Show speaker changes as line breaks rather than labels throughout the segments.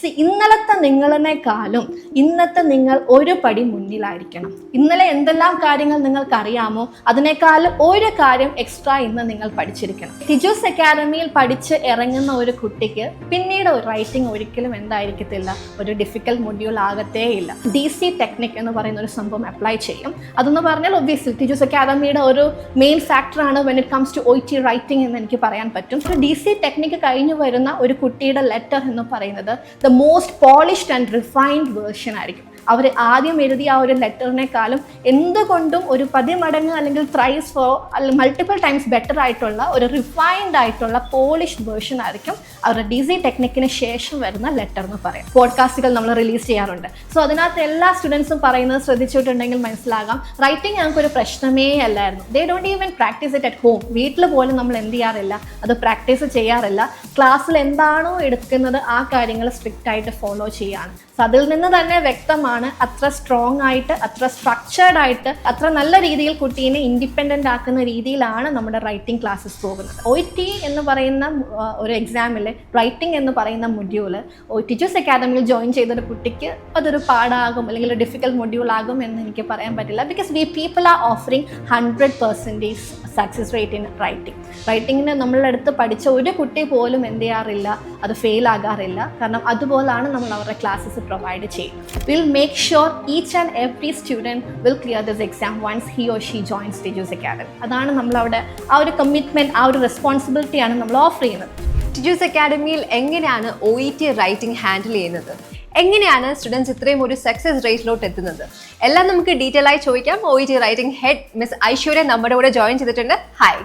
C ഇന്നലത്തെ നിങ്ങളെക്കാളും ഇന്നത്തെ നിങ്ങൾ ഒരു പടി മുന്നിലായിരിക്കണം. ഇന്നലെ എന്തെല്ലാം കാര്യങ്ങൾ നിങ്ങൾക്ക് അറിയാമോ അതിനേക്കാളും ഒരു കാര്യം എക്സ്ട്രാ ഇന്ന് നിങ്ങൾ പഠിച്ചിരിക്കണം. ടിജോസ് അക്കാദമിയിൽ പഠിച്ച് ഇറങ്ങുന്ന ഒരു കുട്ടിക്ക് പിന്നീട് റൈറ്റിംഗ് ഒരിക്കലും എന്തായിരിക്കത്തില്ല. ഒരു ഡിഫിക്കൽട്ട് മൊഡ്യൂൾ ആകത്തേ ഇല്ല ഡി സി ടെക്നിക് എന്ന് പറയുന്ന ഒരു സംഭവം അപ്ലൈ ചെയ്യും. അതെന്ന് പറഞ്ഞാൽ ഒബ്വിയസ്ലി ടിജോസ് അക്കാദമിയുടെ ഒരു മെയിൻ ഫാക്ടറാണ് when it comes to O T writing എന്ന് എനിക്ക് പറയാൻ പറ്റും. ഡി സി ടെക്നിക്ക് കഴിഞ്ഞു വരുന്ന ഒരു കുട്ടിയുടെ ലെറ്റർ എന്ന് പറയുന്നത് the most polished and refined version ആയിരിക്കും. അവർ ആദ്യം എഴുതിയ ആ ഒരു ലെറ്ററിനേക്കാളും എന്തുകൊണ്ടും ഒരു പതിമടങ്ങ് അല്ലെങ്കിൽ ത്രൈസ് ഫോർ അല്ലെങ്കിൽ മൾട്ടിപ്പിൾ ടൈംസ് ബെറ്റർ ആയിട്ടുള്ള ഒരു റിഫൈൻഡ് ആയിട്ടുള്ള പോളിഷ് വേർഷൻ ആയിരിക്കും അവരുടെ ഡി സി ടെക്നിക്കിന് ശേഷം വരുന്ന ലെറ്റർ എന്ന് പറയാം. പോഡ്കാസ്റ്റുകൾ നമ്മൾ റിലീസ് ചെയ്യാറുണ്ട്. സോ അതിനകത്ത് എല്ലാ സ്റ്റുഡൻസും പറയുന്നത് ശ്രദ്ധിച്ചിട്ടുണ്ടെങ്കിൽ മനസ്സിലാകാം. റൈറ്റിംഗ് ഞങ്ങൾക്കൊരു പ്രശ്നമേ അല്ലായിരുന്നു. They don't even practise it at home വീട്ടിൽ പോലും നമ്മൾ എന്ത് ചെയ്യാറില്ല. അത് പ്രാക്ടീസ് ചെയ്യാറില്ല. ക്ലാസ്സിൽ എന്താണോ എടുക്കുന്നത് ആ കാര്യങ്ങൾ സ്ട്രിക്റ്റ് ആയിട്ട് ഫോളോ ചെയ്യാണ്. സോ അതിൽ നിന്ന് തന്നെ വ്യക്തമാണ് അത്ര സ്ട്രോങ് ആയിട്ട് അത്ര സ്ട്രക്ചേർഡ് ആയിട്ട് അത്ര നല്ല രീതിയിൽ കുട്ടീനെ ഇൻഡിപെൻഡന്റ് ആക്കുന്ന രീതിയിലാണ് നമ്മുടെ റൈറ്റിംഗ് ക്ലാസ്സസ് പോകുന്നത്. ഒ ടി എന്ന് പറയുന്ന ഒരു എക്സാമിൽ റൈറ്റിംഗ് എന്ന് പറയുന്ന മൊഡ്യൂൾ ടീച്ചേഴ്സ് അക്കാദമിയിൽ ജോയിൻ ചെയ്തൊരു കുട്ടിക്ക് അതൊരു പാടാകും അല്ലെങ്കിൽ ഒരു ഡിഫിക്കൽട്ട് മൊഡ്യൂൾ ആകും എന്ന് എനിക്ക് പറയാൻ പറ്റില്ല. Because we people are offering hundred percentage success rate in writing റൈറ്റിങ്ങിന് നമ്മളുടെ അടുത്ത് പഠിച്ച ഒരു കുട്ടി പോലും എന്ത് ചെയ്യാറില്ല അത് ഫെയിൽ ആകാറില്ല. കാരണം അതുപോലാണ് നമ്മൾ അവരുടെ ക്ലാസ്സസ് പ്രൊവൈഡ് ചെയ്യും will make sure each and every student will clear this exam once he or she joins teachers academy അതാണ് നമ്മളവിടെ ആ ഒരു കമ്മിറ്റ്മെന്റ് ആ ഒരു റെസ്പോൺസിബിലിറ്റിയാണ് നമ്മൾ ഓഫർ ചെയ്യുന്നത്.
ടിജൂസ് അക്കാഡമിയിൽ എങ്ങനെയാണ് O E T writing handle ചെയ്യുന്നത്? എങ്ങനെയാണ് സ്റ്റുഡൻസ് ഇത്രയും ഒരു സക്സസ് റേറ്റിലോട്ട് എത്തുന്നത്? എല്ലാം നമുക്ക് ഡീറ്റെയിൽ ആയി ചോദിക്കാം. O E T writing head miss Aishwarya നമ്മുടെ കൂടെ ജോയിൻ ചെയ്തിട്ടുണ്ട്. ഹായ്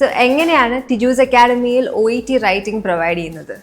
സോ എങ്ങനെയാണ് Tiju's അക്കാഡമിയിൽ O E T writing provide ചെയ്യുന്നത്?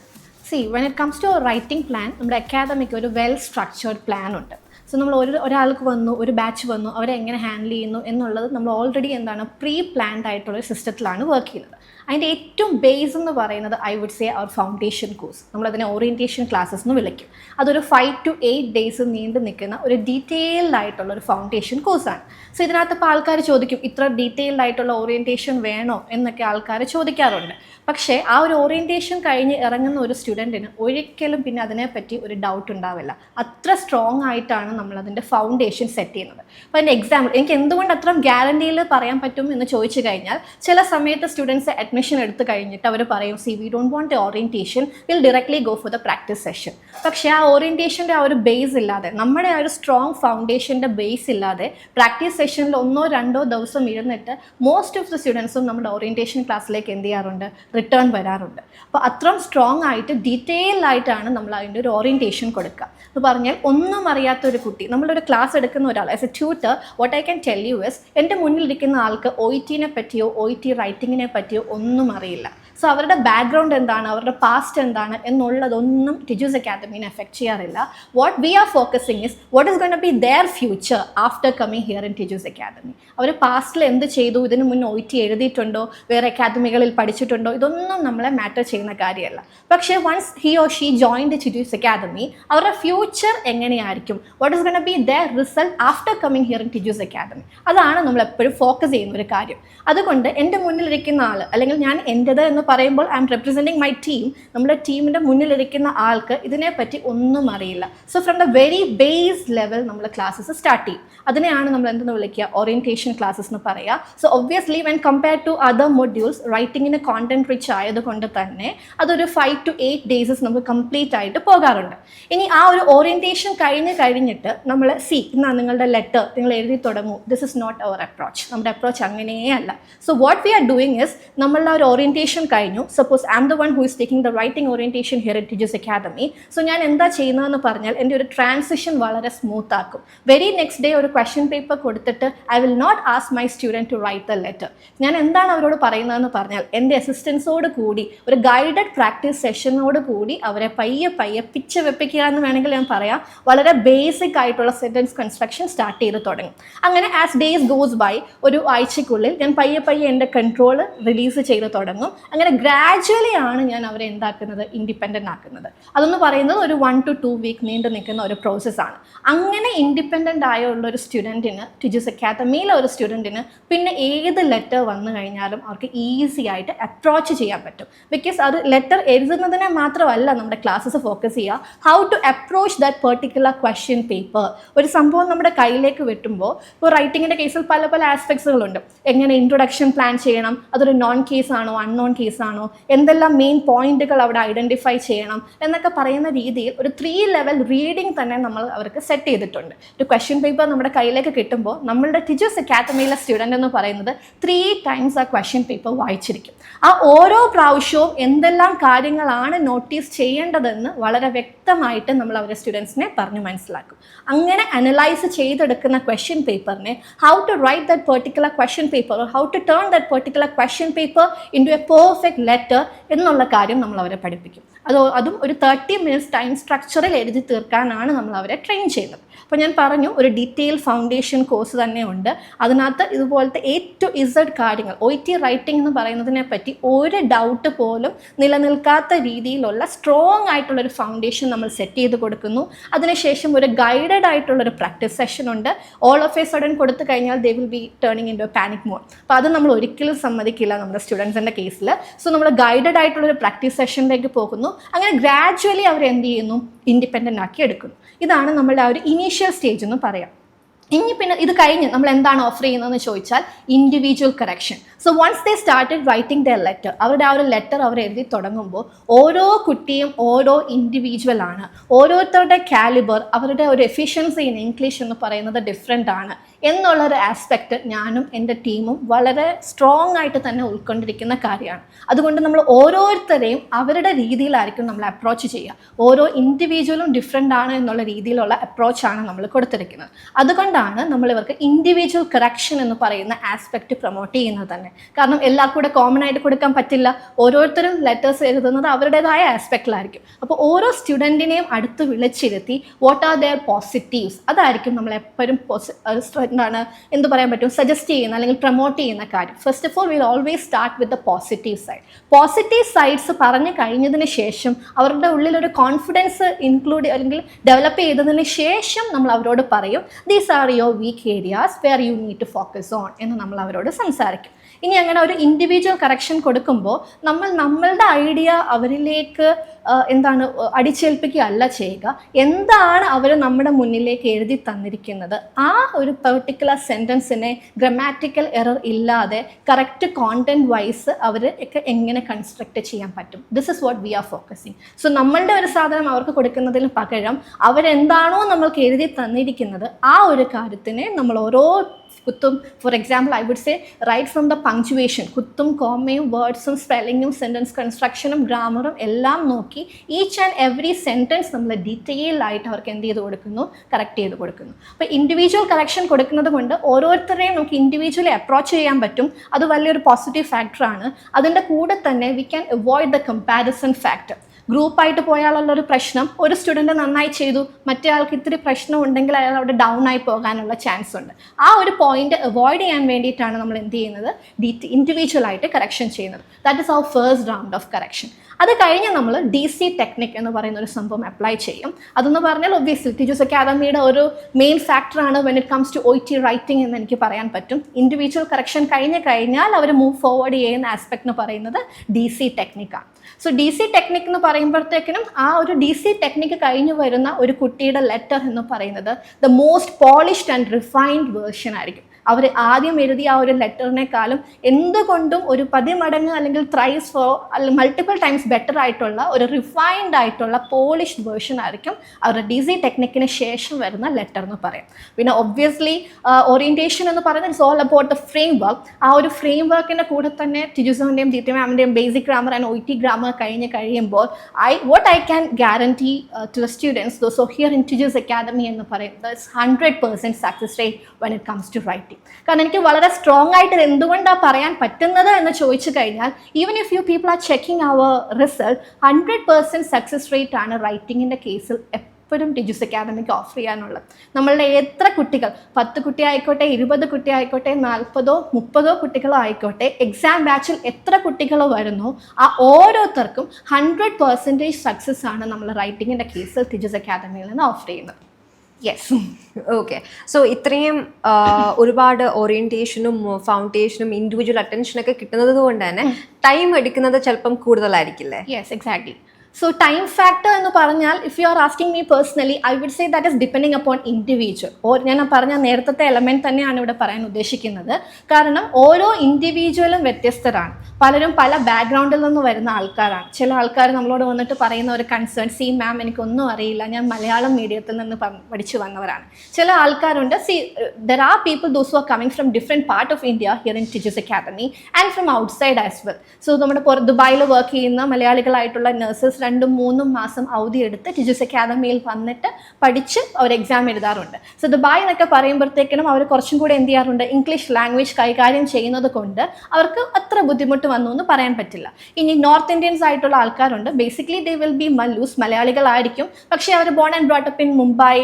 See when it comes to writing plan നമ്മുടെ അക്കാദമിക്ക് ഒരു വെൽ സ്ട്രക്ചേർഡ് പ്ലാൻ ഉണ്ട്. സോ നമ്മൾ ഒരു ഒരാൾക്ക് വന്നു ഒരു ബാച്ച് വന്നു അവരെ എങ്ങനെ ഹാൻഡിൽ ചെയ്യുന്നു എന്നുള്ളത് നമ്മൾ ഓൾറെഡി എന്താണ് പ്രീ പ്ലാൻഡ് ആയിട്ടുള്ള സിസ്റ്റത്തിലാണ് വർക്ക് ചെയ്യുന്നത്. അതിന്റെ ഏറ്റവും ബേസ് എന്ന് പറയുന്നത് I would say our foundation course നമ്മളതിനെ ഓറിയന്റേഷൻ ക്ലാസ്സസ് എന്ന് വിളിക്കും. അതൊരു ഫൈവ് ടു എയ്റ്റ് ഡേയ്സ് നീണ്ടു നിൽക്കുന്ന ഒരു ഡീറ്റെയിൽഡ് ആയിട്ടുള്ള ഒരു ഫൗണ്ടേഷൻ കോഴ്സാണ് സോ ഇതിനകത്ത് ഇപ്പോൾ ആൾക്കാർ ചോദിക്കും ഇത്ര ഡീറ്റെയിൽഡ് ആയിട്ടുള്ള ഓറിയന്റേഷൻ വേണോ? എന്നൊക്കെ ആൾക്കാർ ചോദിക്കാറുണ്ട്. പക്ഷേ ആ ഒരു ഓറിയന്റേഷൻ കഴിഞ്ഞ് ഇറങ്ങുന്ന ഒരു സ്റ്റുഡന്റിന് ഒരിക്കലും പിന്നെ അതിനെപ്പറ്റി ഒരു ഡൗട്ട് ഉണ്ടാവില്ല. അത്ര സ്ട്രോങ് ആയിട്ടാണ് നമ്മളതിന്റെ ഫൗണ്ടേഷൻ സെറ്റ് ചെയ്യുന്നത്. അപ്പോൾ അതിന്റെ എക്സാമ്പിൾ എനിക്ക് എന്തുകൊണ്ട് അത്ര ഗ്യാരണ്ടിയിൽ പറയാൻ പറ്റും എന്ന് ചോദിച്ചു കഴിഞ്ഞാൽ ചില സമയത്ത് സ്റ്റുഡൻസ് അഡ്മിഷൻ എടുത്ത് കഴിഞ്ഞിട്ട് അവർ പറയും see we don't want orientation will directly go for the practice session പക്ഷേ ആ ഓറിയന്റേഷന്റെ ആ ഒരു ബേസ് ഇല്ലാതെ നമ്മുടെ ആ ഒരു സ്ട്രോങ് ഫൗണ്ടേഷന്റെ ബേസ് ഇല്ലാതെ പ്രാക്ടീസ് സെഷനിൽ ഒന്നോ രണ്ടോ ദിവസം ഇരുന്നിട്ട് മോസ്റ്റ് ഓഫ് ദി സ്റ്റുഡൻസും നമ്മുടെ ഓറിയന്റേഷൻ ക്ലാസ്സിലേക്ക് എന്ത് ചെയ്യാറുണ്ട്? റിട്ടേൺ വരാറുണ്ട്. അപ്പോൾ അത്രയും സ്ട്രോങ് ആയിട്ട് ഡീറ്റെയിൽ ആയിട്ടാണ് നമ്മൾ അതിന്റെ ഒരു ഓറിയന്റേഷൻ കൊടുക്കുക. എന്ന് പറഞ്ഞാൽ ഒന്നും അറിയാത്ത ഒരു കുട്ടി നമ്മളൊരു ക്ലാസ് എടുക്കുന്ന ഒരാൾ as a tutor what I can tell you is എന്റെ മുന്നിലിരിക്കുന്ന ആൾക്ക് ഒ ഇ ടിനെ പറ്റിയോ ഒ ഇ ടി റൈറ്റിങ്ങിനെ പറ്റിയോ ഒന്നും അറിയില്ല. സോ അവരുടെ ബാക്ക്ഗ്രൗണ്ട് എന്താണ്? അവരുടെ പാസ്റ്റ് എന്താണ്? എന്നുള്ളതൊന്നും ടിജൂസ് അക്കാദമീനെ എഫക്ട് ചെയ്യാറില്ല. What we are focusing is what is gonna be their future after coming here in Tiju's academy അവർ പാസ്റ്റിൽ എന്ത് ചെയ്തു? ഇതിന് മുന്നേ ഒ ടി എഴുതിയിട്ടുണ്ടോ? വേറെ അക്കാദമികളിൽ പഠിച്ചിട്ടുണ്ടോ? ഇതൊന്നും നമ്മളെ മാറ്റർ ചെയ്യുന്ന കാര്യമല്ല. പക്ഷേ once he or she joined Tiju's academy അവരുടെ ഫ്യൂച്ചർ എങ്ങനെയായിരിക്കും? What is gonna be their result after coming here in Tiju's academy അതാണ് നമ്മൾ എപ്പോഴും ഫോക്കസ് ചെയ്യുന്ന ഒരു കാര്യം. അതുകൊണ്ട് എന്റെ മുന്നിലിരിക്കുന്ന ആൾ അല്ലെങ്കിൽ ഞാൻ എന്റെത് എന്ന് പറയുമ്പോൾ I M representing my team നമ്മുടെ ടീമിന്റെ മുന്നിലിരിക്കുന്ന ആൾക്ക് ഇതിനെപ്പറ്റി ഒന്നും അറിയില്ല. So from the very base level നമ്മൾ ക്ലാസ്സസ് സ്റ്റാർട്ട് ചെയ്യും. അതിനെയാണ് നമ്മൾ എന്തെന്ന് വിളിക്കുക? ഓറിയന്റേഷൻ ക്ലാസ്സസ് എന്ന് പറയുക. So obviously when compare to other modules റൈറ്റിങ്ങിന് content rich ആയതുകൊണ്ട് തന്നെ അതൊരു ഫൈവ് ടു എയ്റ്റ് ഡേയ്സസ് നമുക്ക് കംപ്ലീറ്റ് ആയിട്ട് പോകാറുണ്ട്. ഇനി ആ ഒരു ഓറിയന്റേഷൻ കഴിഞ്ഞ് കഴിഞ്ഞിട്ട് നമ്മൾ സി എന്നാ നിങ്ങളുടെ ലെറ്റർ നിങ്ങൾ എഴുതി തുടങ്ങൂ. This is not our approach നമ്മുടെ അപ്രോച്ച് അങ്ങനെയല്ല so what we are doing is നമ്മളുടെ ആ ഒരു ഓറിയന്റേഷൻ കഴിഞ്ഞു. Suppose am the one who is taking the writing orientation heritages academy so ഞാൻ എന്താ ചെയ്യുന്നതെന്ന് പറഞ്ഞാൽ എന്റെ ഒരു ട്രാൻസിഷൻ വളരെ സ്മൂത്ത് ആക്കും. വെരി നെക്സ്റ്റ് ഡേ ഒരു ക്വസ്റ്റ്യൻ പേപ്പർ കൊടുത്തിട്ട് I will not ask my student to write the letter ഞാൻ എന്താണ് അവരോട് പറയുന്നതെന്ന് പറഞ്ഞാൽ എന്റെ അസിസ്റ്റൻസോട് കൂടി ഒരു ഗൈഡഡ് പ്രാക്ടീസ് സെഷനോട് കൂടി അവരെ പയ്യെ പയ്യെ പിച്ച് വെപ്പിക്കുക എന്ന് വേണമെങ്കിൽ ഞാൻ പറയാം. വളരെ ബേസിക് ആയിട്ടുള്ള സെന്റൻസ് കൺസ്ട്രക്ഷൻ സ്റ്റാർട്ട് ചെയ്ത് തുടങ്ങും. അങ്ങനെ ആസ് ഡേയ്സ് ഗോസ് ബൈ ഒരു ആഴ്ചക്കുള്ളിൽ ഞാൻ പയ്യെ പയ്യെ എന്റെ കൺട്രോൾ റിലീസ് ചെയ്ത് തുടങ്ങും. അങ്ങനെ അങ്ങനെ ഗ്രാജുവലി ആണ് ഞാൻ അവരെ എന്താക്കുന്നത് ഇൻഡിപെൻഡന്റ് ആക്കുന്നത്. അതെന്ന് പറയുന്നത് ഒരു വൺ ടു ടു വീക്ക് നീണ്ടു നിൽക്കുന്ന ഒരു പ്രോസസ്സാണ് അങ്ങനെ ഇൻഡിപെൻഡന്റ് ആയുള്ള ഒരു സ്റ്റുഡന്റിന് ടീച്ചേഴ്സ് അക്കാദമിയിലെ ഒരു സ്റ്റുഡന്റിന് പിന്നെ ഏത് ലെറ്റർ വന്നു കഴിഞ്ഞാലും അവർക്ക് ഈസി ആയിട്ട് അപ്രോച്ച് ചെയ്യാൻ പറ്റും. ബിക്കോസ് അത് ലെറ്റർ എഴുതുന്നതിനെ മാത്രമല്ല നമ്മുടെ ക്ലാസ്സസ് ഫോക്കസ് ചെയ്യുക. How to approach that particular question paper ഒരു സംഭവം നമ്മുടെ കയ്യിലേക്ക് വെട്ടുമ്പോൾ ഇപ്പോൾ റൈറ്റിങ്ങിന്റെ കേസിൽ പല പല ആസ്പെക്ട്സുകളുണ്ട് എങ്ങനെ ഇൻട്രൊഡക്ഷൻ പ്ലാൻ ചെയ്യണം? അതൊരു നോൺ കേസ് ആണോ? അൺനോൺ കേസ് ആണോ? എന്തെല്ലാം മെയിൻ പോയിന്റുകൾ അവിടെ ഐഡന്റിഫൈ ചെയ്യണം? എന്നൊക്കെ പറയുന്ന രീതിയിൽ ഒരു ത്രീ ലെവൽ റീഡിംഗ് തന്നെ നമ്മൾ അവർക്ക് സെറ്റ് ചെയ്തിട്ടുണ്ട്. ഒരു ക്വസ്റ്റ്യൻ പേപ്പർ നമ്മുടെ കയ്യിലേക്ക് കിട്ടുമ്പോൾ നമ്മളുടെ ടീച്ചേഴ്സ് അക്കാദമിയിലെ സ്റ്റുഡന്റ് എന്ന് പറയുന്നത് ത്രീ ടൈംസ് ആ ക്വസ്റ്റ്യൻ പേപ്പർ വായിച്ചിരിക്കും. ആ ഓരോ പ്രാവശ്യവും എന്തെല്ലാം കാര്യങ്ങളാണ് നോട്ടീസ് ചെയ്യേണ്ടതെന്ന് വളരെ വ്യക്തമായിട്ട് നമ്മൾ അവരെ സ്റ്റുഡൻസിനെ പറഞ്ഞു മനസ്സിലാക്കും. അങ്ങനെ അനലൈസ് ചെയ്തെടുക്കുന്ന question പേപ്പറിനെ how to write that particular question paper how to turn that particular question paper into a perfect letter എന്നുള്ള കാര്യം നമ്മൾ അവരെ പഠിപ്പിക്കും. അത് അതും ഒരു തേർട്ടി മിനിറ്റ്സ് ടൈം സ്ട്രക്ചറിൽ എഴുതി തീർക്കാനാണ് നമ്മൾ അവരെ ട്രെയിൻ ചെയ്യുന്നത്. അപ്പോൾ ഞാൻ പറഞ്ഞു ഒരു ഡീറ്റെയിൽ ഫൗണ്ടേഷൻ കോഴ്സ് തന്നെ ഉണ്ട്. അതിനകത്ത് ഇതുപോലത്തെ എ ടു ഇസഡ് കാര്യങ്ങൾ ഒ ടി റൈറ്റിംഗ് എന്ന് പറയുന്നതിനെ പറ്റി ഒരു ഡൗട്ട് പോലും നിലനിൽക്കാത്ത രീതിയിലുള്ള സ്ട്രോങ് ആയിട്ടുള്ളൊരു ഫൗണ്ടേഷൻ നമ്മൾ സെറ്റ് ചെയ്ത് കൊടുക്കുന്നു. അതിനുശേഷം ഒരു ഗൈഡഡ് ആയിട്ടുള്ളൊരു പ്രാക്ടീസ് സെഷൻ ഉണ്ട്. ഓൾ ഓഫ് എ സഡൻ കൊടുത്തു കഴിഞ്ഞാൽ they will be turning into panic mode അപ്പോൾ അത് നമ്മൾ ഒരിക്കലും സമ്മതിക്കില്ല നമ്മുടെ സ്റ്റുഡൻസിന്റെ കേസിൽ സോ നമ്മൾ ഗൈഡഡ് ആയിട്ടുള്ളൊരു പ്രാക്ടീസ് സെഷനിലേക്ക് പോകുന്നു. അങ്ങനെ ഗ്രാജുവലി അവർ എന്ത് ചെയ്യുന്നു? ഇൻഡിപെൻഡന്റ് ആക്കി എടുക്കുന്നു. ഇതാണ് നമ്മളുടെ ആ ഒരു ഇനീഷ്യൽ സ്റ്റേജ് എന്ന് പറയാം. ഇനി പിന്നെ ഇത് കഴിഞ്ഞ് നമ്മൾ എന്താണ് ഓഫർ ചെയ്യുന്നതെന്ന് ചോദിച്ചാൽ individual correction so once they started writing the letter അവരുടെ ആ ഒരു ലെറ്റർ അവർ എഴുതി തുടങ്ങുമ്പോൾ ഓരോ കുട്ടിയും ഓരോ ഇൻഡിവിജ്വൽ ആണ്. ഓരോരുത്തരുടെ കാലിബർ അവരുടെ ഒരു എഫിഷ്യൻസി ഇൻ ഇംഗ്ലീഷ് എന്ന് പറയുന്നത് ഡിഫറെന്റ് ആണ്. എന്നുള്ളൊരു ആസ്പെക്റ്റ് ഞാനും എന്റെ ടീമും വളരെ സ്ട്രോങ് ആയിട്ട് തന്നെ ഉൾക്കൊണ്ടിരിക്കുന്ന കാര്യമാണ്. അതുകൊണ്ട് നമ്മൾ ഓരോരുത്തരെയും അവരുടെ രീതിയിലായിരിക്കും നമ്മൾ അപ്രോച്ച് ചെയ്യുക. ഓരോ ഇൻഡിവിജ്വലും ഡിഫറെന്റ് ആണ് എന്നുള്ള രീതിയിലുള്ള അപ്രോച്ചാണ് നമ്മൾ കൊടുത്തിരിക്കുന്നത്. അതുകൊണ്ടാണ് നമ്മൾ ഇവർക്ക് ഇൻഡിവിജ്വൽ കറക്ഷൻ എന്ന് പറയുന്ന ആസ്പെക്റ്റ് പ്രൊമോട്ട് ചെയ്യുന്നത് തന്നെ. കാരണം എല്ലാവർക്കും കൂടെ കോമൺ ആയിട്ട് കൊടുക്കാൻ പറ്റില്ല. ഓരോരുത്തരും ലെറ്റേഴ്സ് എഴുതുന്നത് അവരുടേതായ ആസ്പെക്റ്റിലായിരിക്കും അപ്പോൾ ഓരോ സ്റ്റുഡന്റിനെയും അടുത്ത് വിളിച്ചിരുത്തി വാട്ട് ആർ ദെയർ പോസിറ്റീവ്സ് അതായിരിക്കും നമ്മൾ എപ്പോഴും എന്താണ് എന്ത് പറയാൻ പറ്റും? സജസ്റ്റ് ചെയ്യുന്ന അല്ലെങ്കിൽ പ്രൊമോട്ട് ചെയ്യുന്ന കാര്യം. First of all will always start with the positive side positive sides പറഞ്ഞു കഴിഞ്ഞതിന് ശേഷം അവരുടെ ഉള്ളിൽ ഒരു കോൺഫിഡൻസ് ഇൻക്ലൂഡ് അല്ലെങ്കിൽ ഡെവലപ്പ് ചെയ്തതിന് ശേഷം നമ്മൾ അവരോട് പറയും. These are your weak areas where you need to focus on എന്ന് നമ്മൾ അവരോട് സംസാരിക്കും. ഇനി അങ്ങനെ ഒരു ഇൻഡിവിജ്വൽ കറക്ഷൻ കൊടുക്കുമ്പോൾ നമ്മൾ നമ്മളുടെ ഐഡിയ അവരിലേക്ക് എന്താണ് അടിച്ചേൽപ്പിക്കുകയല്ല ചെയ്യുക. എന്താണ് അവർ നമ്മുടെ മുന്നിലേക്ക് എഴുതി തന്നിരിക്കുന്നത്? ആ ഒരു പെർട്ടിക്കുലർ സെന്റൻസിനെ ഗ്രമാറ്റിക്കൽ എറർ ഇല്ലാതെ കറക്റ്റ് കോണ്ടന്റ് വൈസ് അവർ എങ്ങനെ കൺസ്ട്രക്ട് ചെയ്യാൻ പറ്റും? This is what we are focusing so നമ്മളുടെ ഒരു സാധനം അവർക്ക് കൊടുക്കുന്നതിന് പകരം അവരെന്താണോ നമ്മൾക്ക് എഴുതി തന്നിരിക്കുന്നത് ആ ഒരു കാര്യത്തിനെ നമ്മൾ ഓരോ കുത്തും. For example I would say right from the punctuation കുത്തും കോമയും വേർഡ്സും സ്പെല്ലിങ്ങും സെന്റൻസ് കൺസ്ട്രക്ഷനും ഗ്രാമറും എല്ലാം നോക്കി ഈച്ച് ആൻഡ് എവറി സെന്റൻസ് നമ്മൾ ഡീറ്റെയിൽ ആയിട്ട് അവർക്ക് എന്ത് ചെയ്ത് കൊടുക്കുന്നു? കറക്റ്റ് ചെയ്ത് കൊടുക്കുന്നു. അപ്പോൾ ഇൻഡിവിജ്വൽ കറക്ഷൻ കൊടുക്കുന്നത് കൊണ്ട് ഓരോരുത്തരെയും നമുക്ക് ഇൻഡിവിജ്വലി അപ്രോച്ച് ചെയ്യാൻ പറ്റും. അത് വലിയൊരു പോസിറ്റീവ് ഫാക്ടറാണ് അതിന്റെ കൂടെ തന്നെ we can avoid the comparison factor ഗ്രൂപ്പായിട്ട് പോയാലുള്ള ഒരു പ്രശ്നം ഒരു സ്റ്റുഡന്റ് നന്നായി ചെയ്തു മറ്റേ ആൾക്ക് ഇത്തിരി പ്രശ്നം ഉണ്ടെങ്കിൽ അയാൾ അവിടെ ഡൗൺ ആയി പോകാനുള്ള ചാൻസ് ഉണ്ട്. ആ ഒരു പോയിന്റ് അവോയ്ഡ് ചെയ്യാൻ വേണ്ടിയിട്ടാണ് നമ്മൾ എന്ത് ചെയ്യുന്നത്? ഡീറ്റ് ഇൻഡിവിജ്വൽ ആയിട്ട് കറക്ഷൻ ചെയ്യുന്നത്. That is our first round of correction അത് കഴിഞ്ഞ് നമ്മൾ ഡി സി ടെക്നിക് എന്ന് പറയുന്ന ഒരു സംഭവം അപ്ലൈ ചെയ്യും. അതെന്ന് പറഞ്ഞാൽ ഒബ്വിയസ്ലി ടീച്ചേഴ്സ് അക്കാദമിയുടെ ഒരു മെയിൻ ഫാക്ടറാണ് when it comes to O T writing എന്ന് എനിക്ക് പറയാൻ പറ്റും. ഇൻഡിവിജ്വൽ കറക്ഷൻ കഴിഞ്ഞ് കഴിഞ്ഞാൽ അവർ മൂവ് ഫോർവേഡ് ചെയ്യുന്ന ആസ്പെക്ട് എന്ന് പറയുന്നത് ഡി സി ടെക്നിക്കാണ് സോ ഡി സി ടെക്നിക് എന്ന് പറയുമ്പോഴത്തേക്കിനും ആ ഒരു ഡി സി ടെക്നിക്ക് കഴിഞ്ഞു വരുന്ന ഒരു കുട്ടിയുടെ ലെറ്റർ എന്ന് പറയുന്നത് the most polished and refined version ആയിരിക്കും. അവർ ആദ്യം എഴുതിയ ആ ഒരു ലെറ്ററിനേക്കാളും എന്തുകൊണ്ടും ഒരു പതിമടങ്ങ് അല്ലെങ്കിൽ ത്രൈസ് ഫോ അല്ലെങ്കിൽ മൾട്ടിപ്പിൾ ടൈംസ് ബെറ്റർ ആയിട്ടുള്ള ഒരു റിഫൈൻഡ് ആയിട്ടുള്ള പോളിഷ്ഡ് വേർഷൻ ആയിരിക്കും അവരുടെ ഡി സി ടെക്നിക്കിന് ശേഷം വരുന്ന ലെറ്റർ എന്ന് പറയാം. പിന്നെ ഒബ്വിയസ്ലി ഓറിയന്റേഷൻ എന്ന് പറയുന്നത് it's all about the framework ആ ഒരു ഫ്രെയിം വർക്കിന്റെ കൂടെ തന്നെ ടിജുസോന്റെയും T മാമിന്റെയും basic grammar and O T grammar കഴിഞ്ഞ് കഴിയുമ്പോൾ I what I can guarantee to the students though so here in Tiju's academy എന്ന് പറയുന്നത് hundred percent success rate when it comes to writing കാരണം എനിക്ക് വളരെ സ്ട്രോങ് ആയിട്ട് എന്തുകൊണ്ടാണ് പറയാൻ പറ്റുന്നത് എന്ന് ചോദിച്ചു കഴിഞ്ഞാൽ even if you people are checking our result hundred percent success rate ആണ് റൈറ്റിങ്ങിന്റെ കേസിൽ എപ്പോഴും ടിജുസ് അക്കാദമിക്ക് ഓഫർ ചെയ്യാനുള്ളത്. നമ്മളുടെ എത്ര കുട്ടികൾ പത്ത് കുട്ടി ആയിക്കോട്ടെ ഇരുപത് കുട്ടി ആയിക്കോട്ടെ നാൽപ്പതോ മുപ്പതോ കുട്ടികളോ ആയിക്കോട്ടെ എക്സാം ബാച്ചിൽ എത്ര കുട്ടികൾ വരുന്നോ ആ ഓരോരുത്തർക്കും ഹൺഡ്രഡ് പെർസെന്റേജ് സക്സസ് ആണ് നമ്മൾ റൈറ്റിങ്ങിന്റെ കേസിൽ ടിജുസ് അക്കാദമിയിൽ നിന്ന് ഓഫർ ചെയ്യുന്നത്. യെസ്
ഓക്കെ സോ ഇത്രയും ഒരുപാട് ഓറിയന്റേഷനും ഫൗണ്ടേഷനും ഇൻഡിവിജ്വൽ അറ്റൻഷനൊക്കെ കിട്ടുന്നത് കൊണ്ട് തന്നെ ടൈം എടുക്കുന്നത് ചിലപ്പം കൂടുതലായിരിക്കില്ലേ?
Yes exactly so time factor എന്ന് പറഞ്ഞാൽ if you are asking me personally I would say that is depending upon individual or ഞാൻ പറഞ്ഞ നേരത്തെ എലമെന്റ് തന്നെയാണ് ഇവിടെ പറയാൻ ഉദ്ദേശിക്കുന്നത്. കാരണം ഓരോ ഇൻഡിവിജ്വലും വ്യത്യസ്തരാണ്. പലരും പല ബാക്ക്ഗ്രൗണ്ടിൽ നിന്ന് വരുന്ന ആൾക്കാരാണ്. ചില ആൾക്കാർ നമ്മളോട് വന്നിട്ട് പറയുന്ന ഒരു കൺസേൺ സി മാം എനിക്കൊന്നും അറിയില്ല. ഞാൻ മലയാളം മീഡിയത്തിൽ നിന്ന് പഠിച്ചു വന്നവരാണ്. ചില ആൾക്കാരുണ്ട് see there are people those are coming from different part of India here in teachers academy and from outside as well so നമ്മുടെ ദുബായിൽ വർക്ക് ചെയ്യുന്ന മലയാളികളായിട്ടുള്ള നഴ്സസ് രണ്ടും മൂന്നും മാസം അവധി എടുത്ത് ടീച്ചേഴ്സ് അക്കാദമിയിൽ വന്നിട്ട് പഠിച്ച് അവർ എക്സാം എഴുതാറുണ്ട്. സോ ദുബായ് എന്നൊക്കെ പറയുമ്പോഴത്തേക്കിനും അവർ കുറച്ചും കൂടെ എന്ത് ചെയ്യാറുണ്ട്? ഇംഗ്ലീഷ് ലാംഗ്വേജ് കൈകാര്യം ചെയ്യുന്നത് കൊണ്ട് അവർക്ക് അത്ര ബുദ്ധിമുട്ട് വന്നു എന്ന് പറയാൻ പറ്റില്ല. ഇനി നോർത്ത് ഇന്ത്യൻസ് ആയിട്ടുള്ള ആൾക്കാരുണ്ട്. Basically they will be Mallus മലയാളികളായിരിക്കും. പക്ഷേ അവർ born and brought up in Mumbai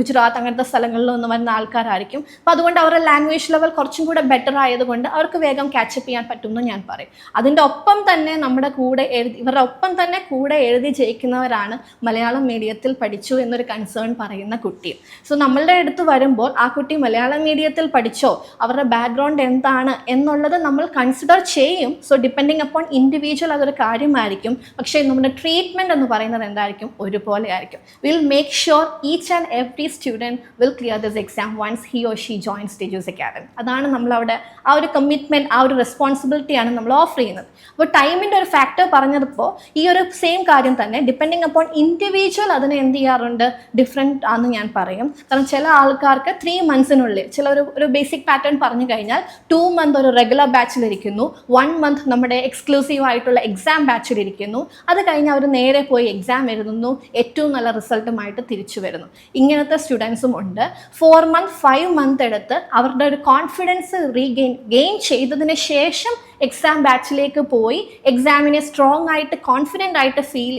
Gujarat അങ്ങനത്തെ സ്ഥലങ്ങളിൽ നിന്ന് വരുന്ന ആൾക്കാരായിരിക്കും. അപ്പം അതുകൊണ്ട് അവരുടെ ലാംഗ്വേജ് ലെവൽ കുറച്ചും കൂടെ ബെറ്റർ ആയതുകൊണ്ട് അവർക്ക് വേഗം ക്യാച്ചപ്പ് ചെയ്യാൻ പറ്റുമെന്ന് ഞാൻ പറയും. അതിന്റെ ഒപ്പം തന്നെ നമ്മുടെ കൂടെ ഇവരുടെ ഒപ്പം തന്നെ കൂടെ എഴുതി ജയിക്കുന്നവരാണ് മലയാളം മീഡിയത്തിൽ പഠിച്ചു എന്നൊരു കൺസേൺ പറയുന്ന കുട്ടി. സോ നമ്മളുടെ അടുത്ത് വരുമ്പോൾ ആ കുട്ടി മലയാളം മീഡിയത്തിൽ പഠിച്ചോ അവരുടെ ബാക്ക്ഗ്രൗണ്ട് എന്താണ് എന്നുള്ളത് നമ്മൾ കൺസിഡർ ചെയ്യും. സോ ഡിപ്പെൻഡിങ് അപ്പോൺ ഇൻഡിവിജ്വൽ അതൊരു കാര്യമായിരിക്കും. പക്ഷേ നമ്മുടെ ട്രീറ്റ്മെന്റ് എന്ന് പറയുന്നത് എന്തായിരിക്കും? ഒരുപോലെ ആയിരിക്കും. Will make sure each and every student will clear this exam once he or she joins teachers academy അതാണ് നമ്മളവിടെ ആ ഒരു കമ്മിറ്റ്മെന്റ് ആ ഒരു റെസ്പോൺസിബിലിറ്റിയാണ് നമ്മൾ ഓഫർ ചെയ്യുന്നത്. അപ്പോൾ ടൈമിന്റെ ഒരു ഫാക്ടർ പറഞ്ഞപ്പോൾ ഈ ഒരു സെയിം കാര്യം തന്നെ ഡിപ്പെൻഡിങ് അപ്പോൺ ഇൻഡിവിജ്വൽ അതിനെ എന്ത് ചെയ്യാറുണ്ട്? ഡിഫറെന്റ് ആണെന്ന് ഞാൻ പറയും. കാരണം ചില ആൾക്കാർക്ക് ത്രീ മന്ത്സിനുള്ളിൽ ചില ഒരു ഒരു ബേസിക് പാറ്റേൺ പറഞ്ഞു കഴിഞ്ഞാൽ ടു മന്ത് ഒരു റെഗുലർ ബാച്ചിലിരിക്കുന്നു വൺ മന്ത് നമ്മുടെ എക്സ്ക്ലൂസീവ് ആയിട്ടുള്ള എക്സാം ബാച്ചിലിരിക്കുന്നു അത് കഴിഞ്ഞ് അവർ നേരെ പോയി എക്സാം എഴുതുന്നു. ഏറ്റവും നല്ല റിസൾട്ടുമായിട്ട് തിരിച്ചു വരുന്നു. ഇങ്ങനത്തെ സ്റ്റുഡൻസും ഉണ്ട്. ഫോർ മന്ത് ഫൈവ് മന്ത് എടുത്ത് അവരുടെ ഒരു കോൺഫിഡൻസ് റീഗെയിൻ ഗെയിൻ ചെയ്തതിന് ശേഷം എക്സാം ബാച്ചിലേക്ക് പോയി എക്സാമിനെ സ്ട്രോങ് ആയിട്ട് കോൺഫിഡന്റ് ആയിട്ട് ഫീൽ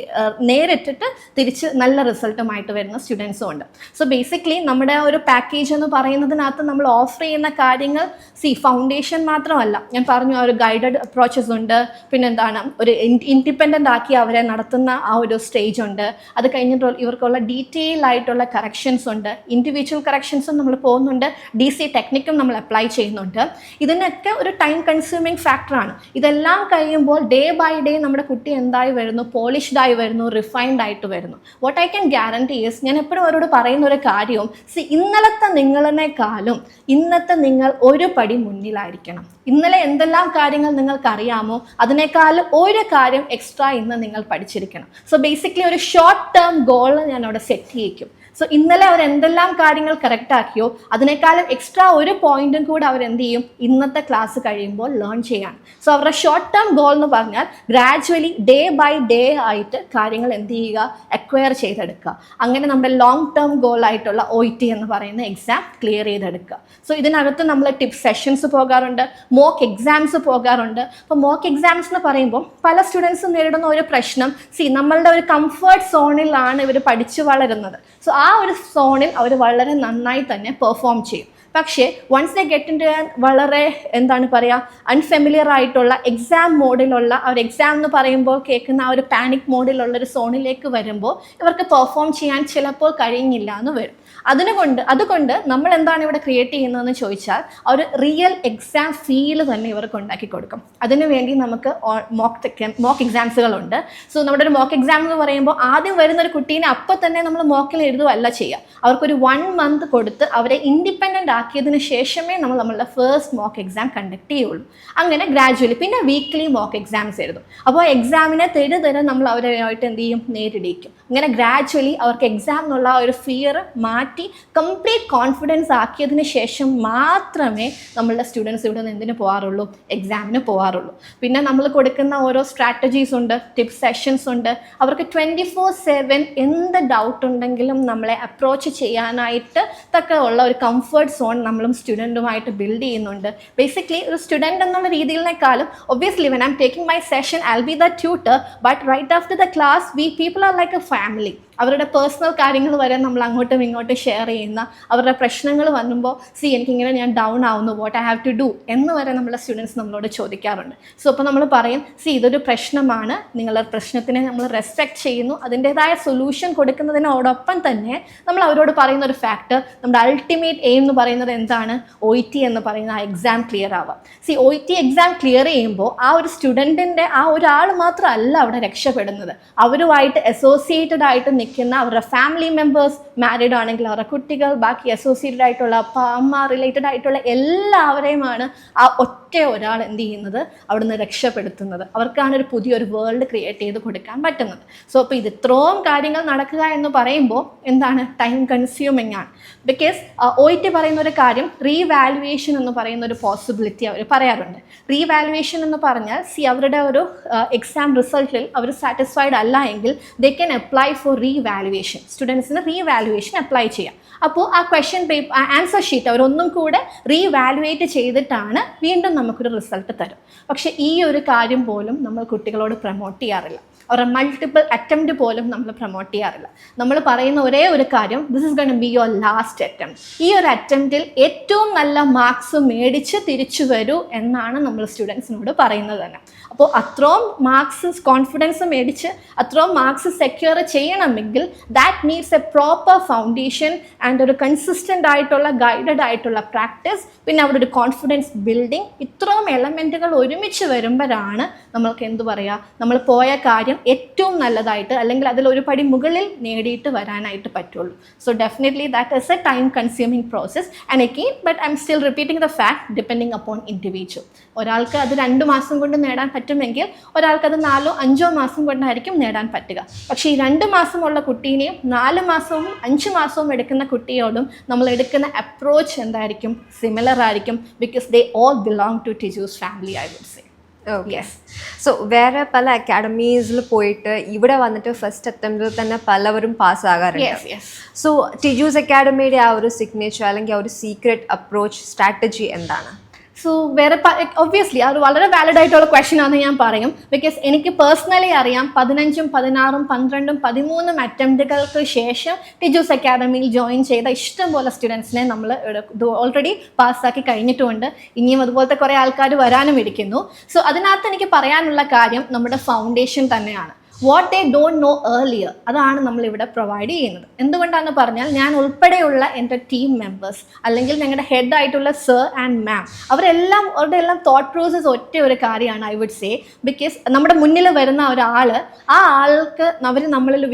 നേരിട്ടിട്ട് തിരിച്ച് നല്ല റിസൾട്ടുമായിട്ട് വരുന്ന സ്റ്റുഡൻസും ഉണ്ട്. സോ ബേസിക്കലി നമ്മുടെ ഒരു പാക്കേജ് എന്ന് പറയുന്നതിനകത്ത് നമ്മൾ ഓഫർ ചെയ്യുന്ന കാര്യങ്ങൾ സി ഫൗണ്ടേഷൻ മാത്രമല്ല. ഞാൻ പറഞ്ഞു ആ ഒരു ഗൈഡഡ് അപ്രോച്ചസ് ഉണ്ട്. പിന്നെന്താണ് ഒരു ഇൻഡിപെൻഡന്റ് ആക്കി അവരെ നടത്തുന്ന ആ ഒരു സ്റ്റേജ് ഉണ്ട്. അത് കഴിഞ്ഞിട്ട് ഇവർക്കുള്ള ഡീറ്റെയിൽ ആയിട്ടുള്ള കറക്ഷൻസ് ഉണ്ട്. ഇൻഡിവിജ്വൽ കറക്ഷൻസും നമ്മൾ പോകുന്നുണ്ട്. ഡി സി ടെക്നിക്കും നമ്മൾ അപ്ലൈ ചെയ്യുന്നുണ്ട്. ഇതിനൊക്കെ ഒരു ടൈം കൺസ്യൂമിങ് ഫാക്ടറാണ് ഇതെല്ലാം കഴിയുമ്പോൾ ഡേ ബൈ ഡേ നമ്മുടെ കുട്ടി എന്തായി വരുന്നു? പോളിഷ്ഡായി വരുന്നു റിഫൈൻഡ് ആയിട്ട് വരുന്നു. What I can guarantee is ഞാൻ എപ്പോഴും അവരോട് പറയുന്ന ഒരു കാര്യവും സി ഇന്നലത്തെ നിങ്ങളെക്കാളും ഇന്നത്തെ നിങ്ങൾ ഒരു പടി മുന്നിലായിരിക്കണം. ഇന്നലെ എന്തെല്ലാം കാര്യങ്ങൾ നിങ്ങൾക്ക് അറിയാമോ അതിനേക്കാൾ ഒരു കാര്യം എക്സ്ട്രാ ഇന്ന് നിങ്ങൾ പഠിച്ചിരിക്കണം. സോ ബേസിക്കലി ഒരു ഷോർട്ട് ടേം ഗോൾ ഞാൻ അവിടെ സെറ്റ് ചെയ്യിക്കും. സോ ഇന്നലെ അവർ എന്തെല്ലാം കാര്യങ്ങൾ കറക്റ്റ് ആക്കിയോ അതിനേക്കാളും എക്സ്ട്രാ ഒരു പോയിന്റും കൂടെ അവർ എന്ത് ചെയ്യും? ഇന്നത്തെ ക്ലാസ് കഴിയുമ്പോൾ ലേൺ ചെയ്യാണ്. സോ അവരുടെ ഷോർട്ട് ടേം ഗോൾ എന്ന് പറഞ്ഞാൽ ഗ്രാജുവലി ഡേ ബൈ ഡേ ആയിട്ട് കാര്യങ്ങൾ എന്ത് ചെയ്യുക? അക്വയർ ചെയ്തെടുക്കുക. അങ്ങനെ നമ്മുടെ ലോങ് ടേം ഗോൾ ആയിട്ടുള്ള ഒ ടി എന്ന് പറയുന്ന എക്സാം ക്ലിയർ ചെയ്തെടുക്കുക. സോ ഇതിനകത്ത് നമ്മൾ ടിപ്പ് സെഷൻസ് പോകാറുണ്ട് മോക്ക് എക്സാംസ് പോകാറുണ്ട്. അപ്പോൾ മോക്ക് എക്സാംസ് എന്ന് പറയുമ്പോൾ പല സ്റ്റുഡൻസും നേരിടുന്ന ഒരു പ്രശ്നം സി നമ്മളുടെ ഒരു കംഫർട്ട് സോണിലാണ് ഇവർ പഠിച്ചു വളരുന്നത്. സോ ആ ഒരു സോണിൽ അവർ വളരെ നന്നായി തന്നെ പെർഫോം ചെയ്യും. പക്ഷേ വൺസ് ദ ഗെറ്റ് ഇൻ വളരെ എന്താണ് പറയുക അൺഫെമിലിയർ ആയിട്ടുള്ള എക്സാം മോഡിലുള്ള ആ ഒരു എക്സാം എന്ന് പറയുമ്പോൾ കേൾക്കുന്ന ആ ഒരു പാനിക് മോഡിലുള്ള ഒരു സോണിലേക്ക് വരുമ്പോൾ ഇവർക്ക് പെർഫോം ചെയ്യാൻ ചിലപ്പോൾ കഴിയുന്നില്ല എന്ന് വരും. അതിനുകൊണ്ട് അതുകൊണ്ട് നമ്മൾ എന്താണ് ഇവിടെ ക്രിയേറ്റ് ചെയ്യുന്നതെന്ന് ചോദിച്ചാൽ ഒരു റിയൽ എക്സാം ഫീൽ തന്നെ ഇവർക്ക് ഉണ്ടാക്കി കൊടുക്കും. അതിനുവേണ്ടി നമുക്ക് മോക്ക് മോക്ക് എക്സാംസുകളുണ്ട് സോ നമ്മുടെ ഒരു മോക്ക് എക്സാം എന്ന് പറയുമ്പോൾ ആദ്യം വരുന്ന ഒരു കുട്ടീനെ അപ്പം തന്നെ നമ്മൾ മോക്കിൽ എഴുതുകയല്ല ചെയ്യുക. അവർക്കൊരു വൺ മന്ത് കൊടുത്ത് അവരെ ഇൻഡിപെൻഡന്റ് ആക്കിയതിന് ശേഷമേ നമ്മൾ നമ്മളുടെ ഫസ്റ്റ് മോക്ക് എക്സാം കണ്ടക്ട് ചെയ്യുള്ളൂ. അങ്ങനെ ഗ്രാജുവലി പിന്നെ വീക്ക്ലി മോക്ക് എക്സാംസ് എഴുതും. അപ്പോൾ എക്സാമിനെ തെരു തരം നമ്മൾ അവരുമായിട്ട് എന്ത് ചെയ്യും? നേരിടിക്കും. അങ്ങനെ ഗ്രാജ്വലി അവർക്ക് എക്സാം എന്നുള്ള ഒരു ഫിയർ മാറ്റി കംപ്ലീറ്റ് കോൺഫിഡൻസ് ആക്കിയതിന് ശേഷം മാത്രമേ നമ്മളുടെ സ്റ്റുഡൻസ് ഇവിടെ നിന്ന് എന്തിനു പോകാറുള്ളൂ എക്സാമിന് പോകാറുള്ളൂ പിന്നെ നമ്മൾ കൊടുക്കുന്ന ഓരോ സ്ട്രാറ്റജീസ് ഉണ്ട് ടിപ്പ് സെഷൻസ് ഉണ്ട്. അവർക്ക് ട്വന്റി ഫോർ സെവൻ എന്ത് ഡൗട്ട് ഉണ്ടെങ്കിലും നമ്മളെ അപ്രോച്ച് ചെയ്യാനായിട്ട് തക്ക ഉള്ള ഒരു കംഫർട്ട് സോൺ നമ്മളും സ്റ്റുഡന്റുമായിട്ട് ബിൽഡ് ചെയ്യുന്നുണ്ട്. ബേസിക്കലി ഒരു സ്റ്റുഡന്റ് എന്നുള്ള രീതിയിലേക്കാളും obviously when I'm taking my session I be the tutor but right after the class we people are like a family അവരുടെ പേഴ്സണൽ കാര്യങ്ങൾ വരെ നമ്മൾ അങ്ങോട്ടും ഇങ്ങോട്ടും ഷെയർ ചെയ്യുന്ന അവരുടെ പ്രശ്നങ്ങൾ വന്നുമ്പോൾ സി എനിക്കിങ്ങനെ ഞാൻ ഡൗൺ ആവുന്നു. What I have to do എന്ന് വരെ നമ്മളെ സ്റ്റുഡൻസ് നമ്മളോട് ചോദിക്കാറുണ്ട്. സോ അപ്പോൾ നമ്മൾ പറയും സി ഇതൊരു പ്രശ്നമാണ്. നിങ്ങളുടെ പ്രശ്നത്തിനെ നമ്മൾ റെസ്പെക്ട് ചെയ്യുന്നു. അതിന്റെതായ സൊല്യൂഷൻ കൊടുക്കുന്നതിനോടൊപ്പം തന്നെ നമ്മൾ അവരോട് പറയുന്ന ഒരു ഫാക്ടർ നമ്മുടെ അൾട്ടിമേറ്റ് എയിം എന്ന് പറയുന്നത് എന്താണ്? ഒ ടി എന്ന് പറയുന്ന ആ എക്സാം ക്ലിയർ ആവാം. C O T exam clear ചെയ്യുമ്പോൾ ആ ഒരു സ്റ്റുഡന്റിന്റെ ആ ഒരാൾ മാത്രമല്ല അവിടെ രക്ഷപ്പെടുന്നത്. അവരുമായിട്ട് അസോസിയേറ്റഡ് ആയിട്ട് നിൽക്കുന്ന അവരുടെ ഫാമിലി മെമ്പേഴ്സ് മാരീഡ് ആണെങ്കിൽ അവരുടെ കുട്ടികൾ ബാക്കി അസോസിയേറ്റഡ് ആയിട്ടുള്ള അപ്പ അമ്മ റിലേറ്റഡ് ആയിട്ടുള്ള എല്ലാവരെയുമാണ് ആ ഒറ്റ ഒരാൾ എന്ത് ചെയ്യുന്നത്? അവിടുന്ന് രക്ഷപ്പെടുത്തുന്നത്. അവർക്കാണ് ഒരു പുതിയൊരു വേൾഡ് ക്രിയേറ്റ് ചെയ്ത് കൊടുക്കാൻ പറ്റുന്നത്. സോ അപ്പോൾ ഇത് ഇത്രയും കാര്യങ്ങൾ നടക്കുക എന്ന് പറയുമ്പോൾ എന്താണ്? ടൈം കൺസ്യൂമിങ് ആണ്. ബിക്കോസ് ഒ ടി പറയുന്ന ഒരു കാര്യം റീവാലുവേഷൻ എന്ന് പറയുന്ന ഒരു പോസിബിലിറ്റി അവർ പറയാറുണ്ട്. റീവാലുവേഷൻ എന്ന് പറഞ്ഞാൽ സി അവരുടെ ഒരു എക്സാം റിസൾട്ടിൽ അവർ സാറ്റിസ്ഫൈഡ് അല്ല എങ്കിൽ they can apply for revaluation സ്റ്റുഡൻസിന് റീവാലുവേഷൻ അപ്ലൈ ചെയ്യാം. അപ്പോൾ ആ ക്വസ്റ്റ്യൻ പേപ്പർ ആൻസർ ഷീറ്റ് അവരൊന്നും കൂടെ റീവാലുവേറ്റ് ചെയ്തിട്ടാണ് വീണ്ടും നമുക്കൊരു റിസൾട്ട് തരും പക്ഷേ ഈ ഒരു കാര്യം പോലും നമ്മൾ കുട്ടികളോട് പ്രൊമോട്ട് ചെയ്യാറില്ല. അവരുടെ മൾട്ടിപ്പിൾ അറ്റംപ്റ്റ് പോലും നമ്മൾ പ്രൊമോട്ട് ചെയ്യാറില്ല. നമ്മൾ പറയുന്ന ഒരേ ഒരു കാര്യം this is gonna be your last attempt ഈ ഒരു അറ്റംപ്റ്റിൽ ഏറ്റവും നല്ല മാർക്സ് മേടിച്ച് തിരിച്ചു വരൂ എന്നാണ് നമ്മൾ സ്റ്റുഡൻസിനോട് പറയുന്നത് തന്നെ. അപ്പോൾ അത്രയും മാർക്സ് കോൺഫിഡൻസ് മേടിച്ച് അത്രയും മാർക്സ് സെക്യൂർ ചെയ്യണമെങ്കിൽ that means a proper foundation and ഒരു കൺസിസ്റ്റന്റ് ആയിട്ടുള്ള ഗൈഡഡ് ആയിട്ടുള്ള പ്രാക്ടീസ് പിന്നെ അവിടെ ഒരു കോൺഫിഡൻസ് ബിൽഡിംഗ് ഇത്രയും എലമെന്റുകൾ ഒരുമിച്ച് വരുമ്പോഴാണ് നമ്മൾക്ക് എന്തു പറയുക നമ്മൾ പോയ കാര്യം ഏറ്റവും നല്ലതായിട്ട് അല്ലെങ്കിൽ അതിൽ ഒരു പടി മുകളിൽ നേടിയിട്ട് വരാനായിട്ട് പറ്റുള്ളൂ. So definitely that is a time consuming process and again but I'm still repeating the fact depending upon individual ഒരാൾക്ക് അത് രണ്ട് മാസം കൊണ്ട് നേടാൻ പറ്റുമെങ്കിൽ ഒരാൾക്ക് അത് നാലോ അഞ്ചോ മാസം കൊണ്ടായിരിക്കും നേടാൻ പറ്റുക. പക്ഷേ ഈ രണ്ട് മാസമുള്ള കുട്ടീനെയും നാല് മാസവും അഞ്ച് മാസവും എടുക്കുന്ന കുട്ടിയോടും നമ്മൾ എടുക്കുന്ന അപ്രോച്ച് എന്തായിരിക്കും? സിമിലർ ആയിരിക്കും because they all belong to Tiju's family I would say yes
so വേറെ പല അക്കാഡമീസിൽ പോയിട്ട് ഇവിടെ വന്നിട്ട് ഫസ്റ്റ് അറ്റംപ്റ്റിൽ തന്നെ പലവരും പാസ്സാകാറുണ്ട് സോ ടിജൂസ് അക്കാഡമിയുടെ ആ ഒരു സിഗ്നേച്ചർ അല്ലെങ്കിൽ ആ ഒരു സീക്രട്ട് അപ്രോച്ച് സ്ട്രാറ്റജി എന്താണ്?
സോ വേറെ ഒബ്വിയസ്ലി അത് വളരെ വാലിഡ് ആയിട്ടുള്ള ക്വസ്റ്റ്യൻ ആണെന്ന് ഞാൻ പറയും. ബിക്കോസ് എനിക്ക് പേഴ്സണലി അറിയാം പതിനഞ്ചും പതിനാറും പന്ത്രണ്ടും പതിമൂന്നും അറ്റംപ്റ്റുകൾക്ക് ശേഷം ടിജൂസ് അക്കാദമിയിൽ ജോയിൻ ചെയ്ത ഇഷ്ടംപോലെ സ്റ്റുഡൻസിനെ നമ്മൾ ഓൾറെഡി പാസ്സാക്കി കഴിഞ്ഞിട്ടുമുണ്ട് ഇനിയും അതുപോലത്തെ കുറേ ആൾക്കാർ വരാനും ഇരിക്കുന്നു. സോ അതിനകത്ത് എനിക്ക് പറയാനുള്ള കാര്യം നമ്മുടെ ഫൗണ്ടേഷൻ തന്നെയാണ്. What they don't know earlier അതാണ് നമ്മളിവിടെ പ്രൊവൈഡ് ചെയ്യുന്നത്. എന്തുകൊണ്ടാണെന്ന് പറഞ്ഞാൽ ഞാൻ ഉൾപ്പെടെയുള്ള എന്റെ ടീം മെമ്പേഴ്സ് അല്ലെങ്കിൽ ഞങ്ങളുടെ ഹെഡ് ആയിട്ടുള്ള സർ ആൻഡ് മാം അവരെല്ലാം അവരുടെ എല്ലാം തോട്ട് പ്രോസസ് ഒറ്റ ഒരു കാര്യമാണ് ഐ വുഡ് സേ ബിക്കോസ് നമ്മുടെ മുന്നിൽ വരുന്ന ഒരാൾ ആ ആൾക്ക് അവർ നമ്മളിൽ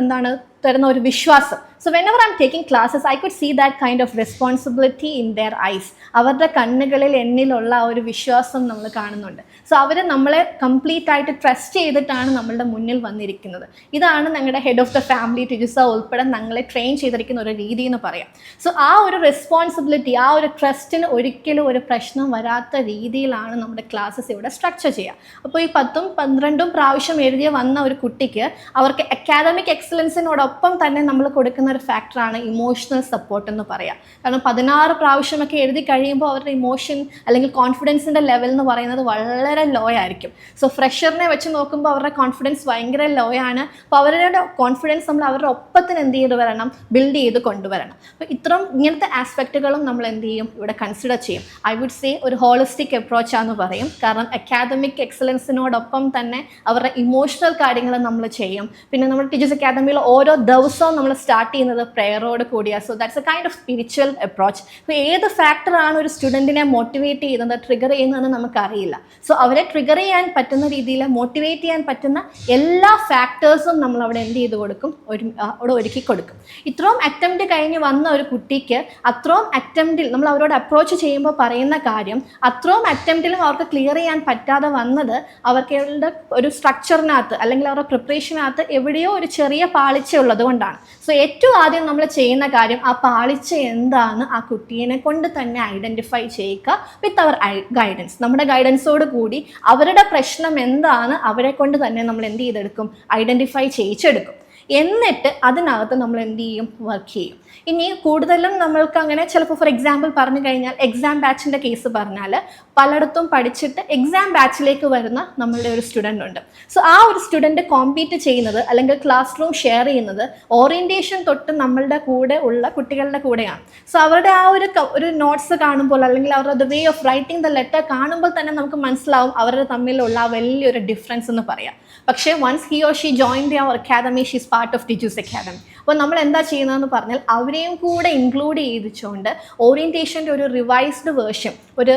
എന്താണ് തരുന്ന ഒരു വിശ്വാസം. So when our am taking classes I could see that kind of responsibility in their eyes അവരുടെ കണ്ണുകളിൽ എന്നിലുള്ള ആ ഒരു വിശ്വാസം നമ്മൾ കാണുന്നുണ്ട്. സോ അവർ നമ്മളെ കംപ്ലീറ്റ് ആയിട്ട് ട്രസ്റ്റ് ചെയ്തിട്ടാണ് നമ്മളുടെ മുന്നിൽ വന്നിരിക്കുന്നത്. ഇതാണ് ഞങ്ങളുടെ head of the family teachers ഉൾപ്പെടെ ഞങ്ങളെ ട്രെയിൻ ചെയ്തിരിക്കുന്ന ഒരു രീതി എന്ന് പറയാം. സോ ആ ഒരു റെസ്പോൺസിബിലിറ്റി ആ ഒരു ട്രസ്റ്റിന് ഒരിക്കലും ഒരു പ്രശ്നം വരാത്ത രീതിയിലാണ് നമ്മുടെ ക്ലാസ്സസ് ഇവിടെ സ്ട്രക്ചർ ചെയ്യുക. അപ്പോൾ ഈ പത്തും പന്ത്രണ്ടും പ്രാവശ്യം എഴുതിയ വന്ന ഒരു കുട്ടിക്ക് അവർക്ക് അക്കാദമിക് എക്സലൻസിനോടൊപ്പം തന്നെ നമ്മൾ കൊടുക്കുന്ന ഒരു ഫാക്ടറാണ് ഇമോഷണൽ സപ്പോർട്ട് എന്ന് പറയാം. കാരണം പതിനാറ് പ്രാവശ്യമൊക്കെ എഴുതി കഴിയുമ്പോൾ അവരുടെ ഇമോഷൻ അല്ലെങ്കിൽ കോൺഫിഡൻസിന്റെ ലെവൽ എന്ന് പറയുന്നത് വളരെ ലോ ആയിരിക്കും. സോ ഫ്രഷറിനെ വെച്ച് നോക്കുമ്പോൾ അവരുടെ കോൺഫിഡൻസ് ഭയങ്കര ലോ ആണ്. അപ്പോൾ അവരുടെ കോൺഫിഡൻസ് നമ്മൾ അവരുടെ ഒപ്പത്തിന് എന്ത് ചെയ്ത് വരണം? ബിൽഡ് ചെയ്ത് കൊണ്ടുവരണം അപ്പോൾ ഇത്രയും ഇങ്ങനത്തെ ആസ്പെക്റ്റുകളും നമ്മൾ എന്ത് ചെയ്യും? ഇവിടെ കൺസിഡർ ചെയ്യും. ഐ വുഡ് സേ ഒരു ഹോളിസ്റ്റിക് അപ്രോച്ചാന്ന് പറയും. കാരണം അക്കാദമിക് എക്സലൻസിനോടൊപ്പം തന്നെ അവരുടെ ഇമോഷണൽ കാര്യങ്ങൾ നമ്മൾ ചെയ്യും. പിന്നെ നമ്മുടെ ടീച്ചേഴ്സ് അക്കാദമിയിൽ ഓരോ ദിവസവും നമ്മൾ സ്റ്റാർട്ട് ചെയ്യുന്നത് പ്രെയറോട് കൂടിയാണ് so that's a kind of spiritual approach അപ്പോൾ ഏത് ഫാക്ടറാണ് ഒരു സ്റ്റുഡന്റിനെ മോട്ടിവേറ്റ് ചെയ്യുന്നത് ട്രിഗർ ചെയ്യുന്നതെന്ന് നമുക്കറിയില്ല. സോ അവരെ ട്രിഗർ ചെയ്യാൻ പറ്റുന്ന രീതിയിൽ മോട്ടിവേറ്റ് ചെയ്യാൻ പറ്റുന്ന എല്ലാ ഫാക്ടേഴ്സും നമ്മൾ അവിടെ എന്ത് ചെയ്ത് കൊടുക്കും? ഒരു അവിടെ ഒരുക്കി കൊടുക്കും. ഇത്രയും അറ്റംപ്റ്റ് കഴിഞ്ഞ് വന്ന ഒരു കുട്ടിക്ക് അത്രയും അറ്റംപ്റ്റിൽ നമ്മൾ അവരോട് അപ്രോച്ച് ചെയ്യുമ്പോൾ പറയുന്ന കാര്യം അത്രയും അറ്റംപ്റ്റിലും അവർക്ക് ക്ലിയർ ചെയ്യാൻ പറ്റാതെ വന്നത് അവർക്ക് അവരുടെ ഒരു സ്ട്രക്ചറിനകത്ത് അല്ലെങ്കിൽ അവരുടെ പ്രിപ്പറേഷനകത്ത് എവിടെയോ ഒരു ചെറിയ പാളിച്ച ഉള്ളത് കൊണ്ടാണ്. സോ ഏറ്റവും ആദ്യം നമ്മൾ ചെയ്യുന്ന കാര്യം ആ പാളിച്ച എന്താണ് ആ കുട്ടീനെ കൊണ്ട് തന്നെ ഐഡന്റിഫൈ ചെയ്യുക വിത്ത് അവർ ഗൈഡൻസ് നമ്മുടെ ഗൈഡൻസോട് കൂടി അവരുടെ പ്രശ്നം എന്താണ് അവരെ കൊണ്ട് തന്നെ നമ്മൾ എന്ത് ചെയ്തെടുക്കും? ഐഡന്റിഫൈ ചെയ്യിച്ചെടുക്കും. എന്നിട്ട് അതിനകത്ത് നമ്മൾ എന്ത് ചെയ്യും? വർക്ക് ചെയ്യും. ഇനി കൂടുതലും നമ്മൾക്ക് അങ്ങനെ ചിലപ്പോൾ ഫോർ എക്സാമ്പിൾ പറഞ്ഞു കഴിഞ്ഞാൽ എക്സാം ബാച്ചിന്റെ കേസ് പറഞ്ഞാൽ പലയിടത്തും പഠിച്ചിട്ട് എക്സാം ബാച്ചിലേക്ക് വരുന്ന നമ്മളുടെ ഒരു സ്റ്റുഡന്റ് ഉണ്ട്. സോ ആ ഒരു സ്റ്റുഡന്റ് കോമ്പീറ്റ് ചെയ്യുന്നത് അല്ലെങ്കിൽ ക്ലാസ് റൂം ഷെയർ ചെയ്യുന്നത് ഓറിയന്റേഷൻ തൊട്ട് നമ്മളുടെ കൂടെ ഉള്ള കുട്ടികളുടെ കൂടെയാണ്. സോ അവരുടെ ആ ഒരു ഒരു നോട്ട്സ് കാണുമ്പോൾ അല്ലെങ്കിൽ അവരുടെ way of writing the letter കാണുമ്പോൾ തന്നെ നമുക്ക് മനസ്സിലാവും അവരുടെ തമ്മിലുള്ള ആ വലിയൊരു ഡിഫറൻസ് എന്ന് പറയാം. പക്ഷേ once he or she join the our academy she's part of Tiju's academy അപ്പോൾ നമ്മൾ എന്താ ചെയ്യുന്നതെന്ന് പറഞ്ഞാൽ അവരെയും കൂടെ ഇൻക്ലൂഡ് ചെയ്തിച്ചുകൊണ്ട് ഓറിയന്റേഷന്റെ ഒരു റിവൈസ്ഡ് വേർഷൻ ഒരു